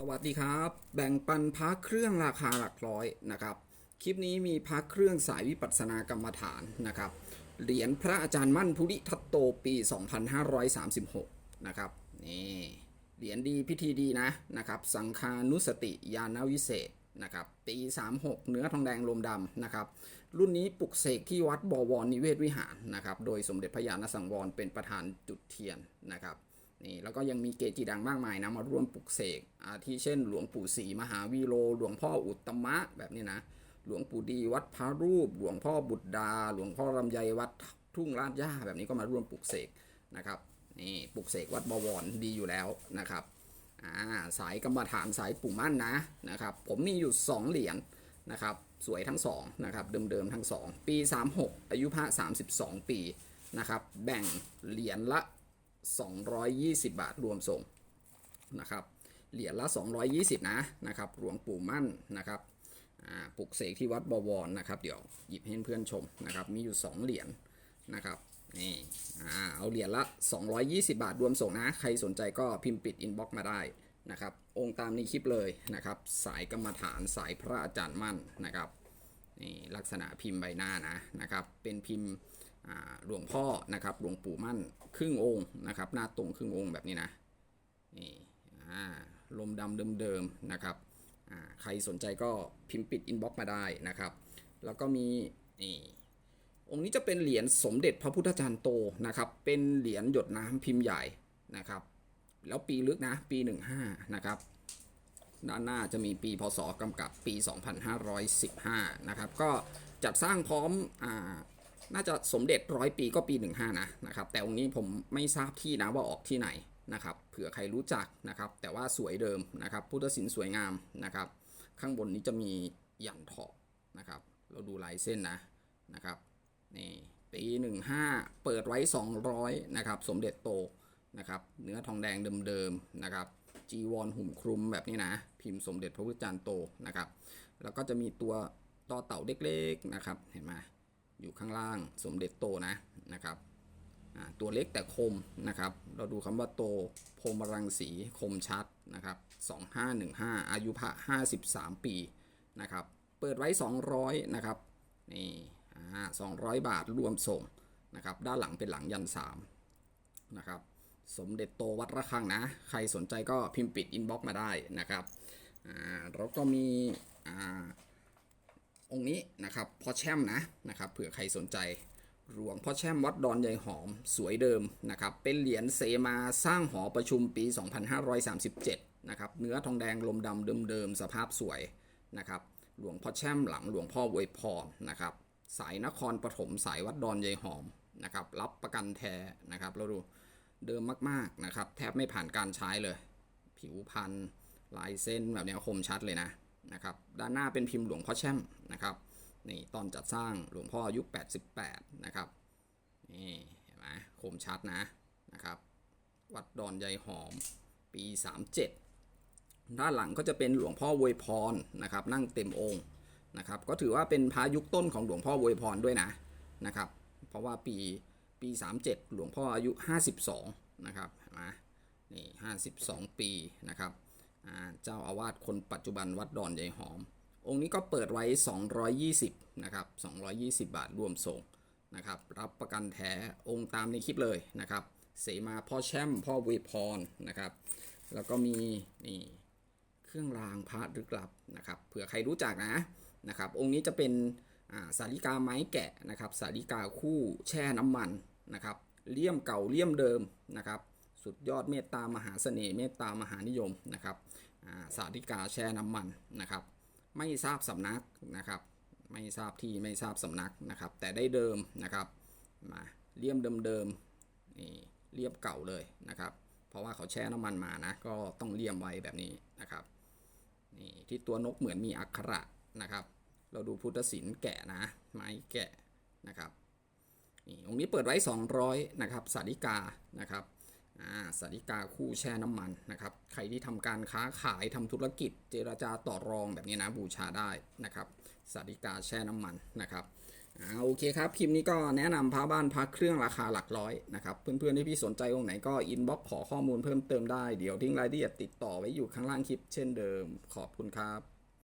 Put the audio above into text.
สวัสดีครับ แบ่งปันพักเครื่องราคาหลักร้อยนะครับ คลิปนี้มีพักเครื่องสายวิปัสสนากรรมฐานนะครับเหรียญพระอาจารย์มั่นภูริทัตโตปี 2536 นะครับนี่เหรียญดีพิธีดีนะนะครับสังคานุสติยานวิเศษนะครับปี 36 เนื้อทองแดงลมดำนะครับ รุ่นนี้ปลุกเสกที่วัดบวรนิเวศวิหารนะครับ โดยสมเด็จพระญาณสังวรเป็นประธานจุดเทียนนะครับ นี่แล้วก็ยังมีเกจิดังมากมายนะมาร่วมปลุกเสกอาทิเช่น หลวงปู่ศรีมหาวีโร หลวงพ่ออุตตมะแบบนี้นะ หลวงปู่ดีวัดพระรูป หลวงพ่อบุตรดา หลวงพ่อลำไยวัดทุ่งลาดย่าแบบนี้ก็มาร่วมปลุกเสกนะครับนี่ปลุกเสกวัดบวรดีอยู่แล้วนะครับอ่าสายกรรมฐานสายปู่มั่นนะนะครับผมมีอยู่ 2 เหรียญนะครับสวยทั้งสองนะครับเดิมๆทั้งสองปี 36 อายุพระ32 ปีนะครับแบ่งเหรียญละ 220 บาทรวมส่งนะครับเหรียญละ 220 นะนะครับหลวงปู่มั่นนะครับปลุกเสกที่วัดบวรนะครับเดี๋ยวหยิบให้เพื่อนชมนะครับมีอยู่ 2 เหรียญนะครับนี่เอาเหรียญละ 220 บาทรวมส่งนะ ใครสนใจก็พิมพ์ปิดอินบ็อกซ์มาได้นะครับองค์ตามในคลิปเลยนะครับ สายกรรมฐานสายพระอาจารย์มั่นนะครับนี่ลักษณะพิมพ์ใบหน้านะนะครับเป็นพิมพ์ หลวงพ่อนะครับหลวงปู่มั่นครึ่งองค์นะครับหน้าตรงครึ่งองค์แบบนี้นะนี่อ่าลมดำเดิมๆนะครับใครสนใจก็พิมพ์ปิดอินบ็อกมาได้นะครับ แล้วก็มีนี่องค์นี้จะเป็นเหรียญสมเด็จพระพุทธจารย์โตนะครับ เป็นเหรียญหยดน้ำพิมพ์ใหญ่นะครับ แล้วปีลึกนะปี 15 นะครับด้านหน้าจะมีปีพศกำกับปี 2515 นะครับ ก็จัดสร้างพร้อมอ่า น่าจะสมเด็จร้อยปีก็ปี 15 นะนะครับ แต่องค์นี้ผมไม่ทราบที่นะว่าออกที่ไหนนะครับ เผื่อใครรู้จักนะครับ แต่ว่าสวยเดิมนะครับ พุทธศิลป์สวยงามนะครับ ข้างบนนี้จะมียันเถาะนะครับ เราดูลายเส้นนะนะครับนี่ปี15 เปิดไว้ 200นะครับ สมเด็จโตนะครับ เนื้อทองแดงเดิมๆนะครับ จีวรหุ่มคลุมแบบนี้นะ พิมพ์สมเด็จพระพุทธจารย์โตนะครับ แล้วก็จะมีตัวต่อเต่าเล็กๆนะครับ เห็นไหม อยู่ข้างล่างสมเด็จโตนะนะครับตัวเล็กแต่คมนะครับ เราดูคำว่าโตพรมรังสีคมชัดนะครับ 2515 อายุพระ 53 ปีนะครับ เปิดไว้ 200 นะครับนี่อ่า200 บาทรวมส่งนะครับ ด้านหลังเป็นหลังยัน3นะครับ สมเด็จโตวัดระฆังนะ ใครสนใจก็พิมพ์ปิดอินบ็อกมาได้นะครับอ่าแล้วก็มี องค์นี้นะครับพ่อแช่มนะนะครับเผื่อใครสนใจหลวงพ่อแช่มวัดดอนใยหอมสวยเดิมนะครับเป็นเหรียญเสมาสร้างหอประชุมปี 2537นะครับเนื้อทองแดงลมดำเดิมๆสภาพสวยนะครับหลวงพ่อแช่มหลังหลวงพ่ออวยพรนะครับสายนครปฐมสายวัดดอนใยหอมนะครับรับประกันแท้นะครับเราดูเดิมมากๆนะครับแทบไม่ผ่านการใช้เลย ผิวพันธุ์ลายเส้นแบบนี้คมชัดเลยนะ นะครับด้านหน้าเป็นพิมพ์หลวงพ่อแช่มนะครับนี่ตอนจัดสร้างหลวงพ่ออายุ88 นะครับนี่เห็นไหมคมชัดนะนะครับ วัดดอนใยหอมปี 37 ด้านหลังก็จะเป็นหลวงพ่อเวยพรนะครับ นั่งเต็มองค์นะครับ ก็ถือว่าเป็นพายุคต้นของหลวงพ่อเวยพรด้วยนะนะครับ เพราะว่าปีปี 37 หลวงพ่ออายุ 52 นะครับเห็นไหมนี่ 52 ปีนะครับ เจ้าอาวาสคนปัจจุบันวัดดอนใยหอม องค์นี้ก็เปิดไว้ 220นะครับ220 บาทรวมส่งนะครับรับประกันแท้องค์ตามในคลิปเลยนะครับ เสมาพ่อแช่มพ่อเวยพรนะครับ แล้วก็มีนี่เครื่องรางพระลึกลับนะครับเผื่อใครรู้จักนะนะครับ องค์นี้จะเป็นาสาริกาไม้แกะนะครับ สาริกาคู่แช่น้ำมันนะครับเลี่ยมเก่าเลี่ยมเดิมนะครับ สุดยอดเมตตามหาเสน่ห์เมตตามหานิยมนะครับสาริกาแช่น้ำมันนะครับ ไม่ทราบสำนักนะครับไม่ทราบที่ไม่ทราบสำนักนะครับ แต่ได้เดิมนะครับมาเลี่ยมเดิมๆนี่เลี่ยมเก่าเลยนะครับ เพราะว่าเขาแช่น้ำมันมานะก็ต้องเลี่ยมไว้แบบนี้นะครับนี่ที่ตัวนกเหมือนมีอักขระนะครับ เราดูพุทธศิลป์แกะนะไม้แกะนะครับนี่องค์นี้เปิดไว้ 200นะครับสาริกานะครับ สาริกาคู่แช่น้ำมันนะครับ ใครที่ทำการค้าขายทำธุรกิจ เจราจาต่อรองแบบนี้นะบูชาได้นะครับสาริกาแช่น้ำมันนะครับอ่าโอเคครับคลิปนี้ก็แนะนำพระบ้านพระเครื่องราคาหลักร้อยนะครับ เพื่อนๆที่พี่สนใจองค์ไหนก็อินบ็อกขอข้อมูลเพิ่มเติมได้ เดี๋ยวทิ้งรายละเอียดติดต่อไว้อยู่ข้างล่างคลิปเช่นเดิม ขอบคุณครับ